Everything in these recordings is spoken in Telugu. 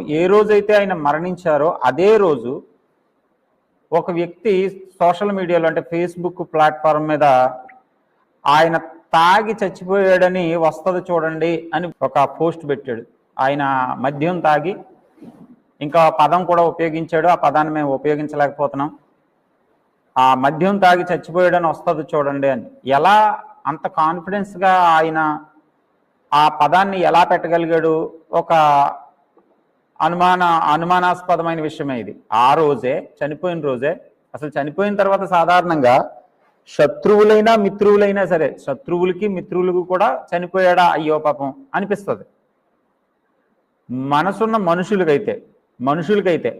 ఏ రోజైతే ఆయన మరణించారో అదే రోజు ఒక వ్యక్తి సోషల్ మీడియాలో అంటే ఫేస్బుక్ ప్లాట్ఫామ్ మీద ఆయన తాగి చచ్చిపోయాడని వస్తుంది చూడండి అని ఒక పోస్ట్ పెట్టాడు. ఆయన మద్యం తాగి ఇంకా పదం కూడా ఉపయోగించాడు. ఆ పదాన్ని మేము ఉపయోగించలేకపోతున్నాం. ఆ మద్యం తాగి చచ్చిపోయాడని వస్తుంది చూడండి అని. ఎలా అంత కాన్ఫిడెన్స్గా ఆయన ఆ పదాన్ని ఎలా పెట్టగలిగాడు? ఒక అనుమాన అనుమానాస్పదమైన విషయమే ఇది. ఆ రోజే చనిపోయిన రోజే అసలు చనిపోయిన తర్వాత సాధారణంగా శత్రువులైనా మిత్రువులైనా సరే శత్రువులకి మిత్రువులకు కూడా చనిపోయాడా? అయ్యో పాపం అనిపిస్తుంది. మనసున్న మనుషులకైతే మనుషులకైతే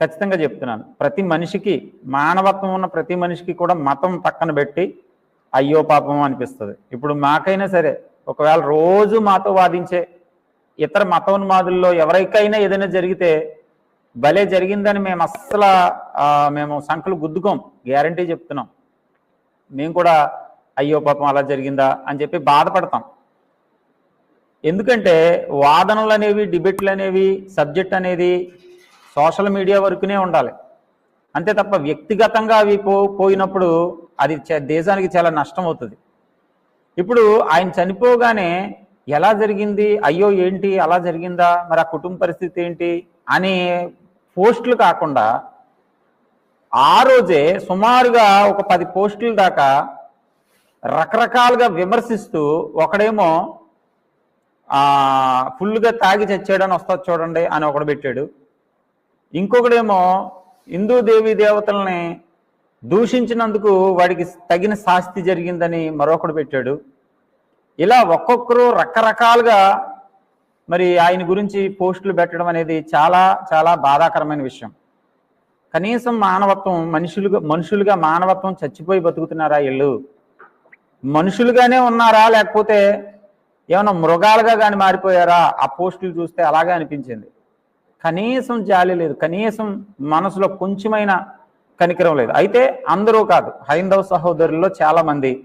ఖచ్చితంగా చెప్తున్నాను. ప్రతి మనిషికి మానవత్వం ఉన్న ప్రతి మనిషికి కూడా మతం పక్కన పెట్టి అయ్యో పాపం అనిపిస్తుంది. ఇప్పుడు మాకైనా సరే ఒకవేళ రోజు మాతో వాదించే ఇతర మతోన్మాదుల్లో ఎవరికైనా ఏదైనా జరిగితే భలే జరిగిందని మేము అస్సలు మేము సంఖ్యలు గుద్దుకోం. గ్యారంటీ చెప్తున్నాం. మేము కూడా అయ్యో పాపం అలా జరిగిందా అని చెప్పి బాధపడతాం. ఎందుకంటే వాదనలు అనేవి డిబేట్లు అనేవి సబ్జెక్ట్ అనేది సోషల్ మీడియా వరకునే ఉండాలి. అంతే తప్ప వ్యక్తిగతంగా అవి పో పోయినప్పుడు అది దేశానికి చాలా నష్టం అవుతుంది. ఇప్పుడు ఆయన చనిపోగానే ఎలా జరిగింది? అయ్యో ఏంటి? అలా జరిగిందా? మరి ఆ కుటుంబ పరిస్థితి ఏంటి? అని పోస్టులు కాకుండా ఆ రోజే సుమారుగా ఒక పది పోస్టుల దాకా రకరకాలుగా విమర్శిస్తూ ఒకడేమో ఫుల్గా తాగి చచ్చాడని వస్తుంది చూడండి అని ఒకడు పెట్టాడు. ఇంకొకడేమో హిందూ దేవీ దేవతల్ని దూషించినందుకు వాడికి తగిన శాస్తి జరిగిందని మరొకడు పెట్టాడు. ఇలా ఒక్కొక్కరు రకరకాలుగా మరి ఆయన గురించి పోస్టులు పెట్టడం అనేది చాలా చాలా బాధాకరమైన విషయం. కనీసం మానవత్వం మనుషులుగా మనుషులుగా మానవత్వం చచ్చిపోయి బతుకుతున్నారా వీళ్ళు? మనుషులుగానే ఉన్నారా? లేకపోతే ఏమైనా మృగాలుగా కానీ మారిపోయారా? ఆ పోస్టులు చూస్తే అలాగే అనిపించింది. కనీసం జాలి లేదు. కనీసం మనసులో కొంచెమైన కనికరం లేదు. అయితే అందరూ కాదు. హైందవ సహోదరుల్లో చాలామంది.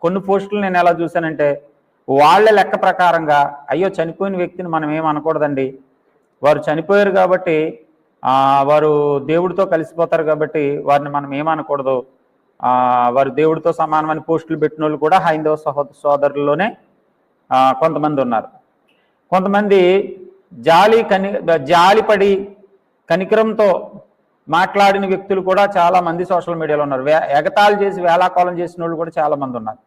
కొన్ని పోస్టులు నేను ఎలా చూశానంటే వాళ్ళ లెక్క ప్రకారంగా అయ్యో చనిపోయిన వ్యక్తిని మనం ఏమనకూడదండి అనకూడదండి? వారు చనిపోయారు కాబట్టి వారు దేవుడితో కలిసిపోతారు కాబట్టి వారిని మనం ఏమనకూడదు వారు దేవుడితో సమానమైన పోస్టులు పెట్టిన వాళ్ళు కూడా హైందవ సహో సోదరుల్లోనే కొంతమంది ఉన్నారు. కొంతమంది జాలి కని జాలిపడి కనికరంతో మాట్లాడిన వ్యక్తులు కూడా చాలామంది సోషల్ మీడియాలో ఉన్నారు. వే- ఎగతాళి చేసి వేలాకోలం చేసిన వాళ్ళు కూడా చాలామంది ఉన్నారు.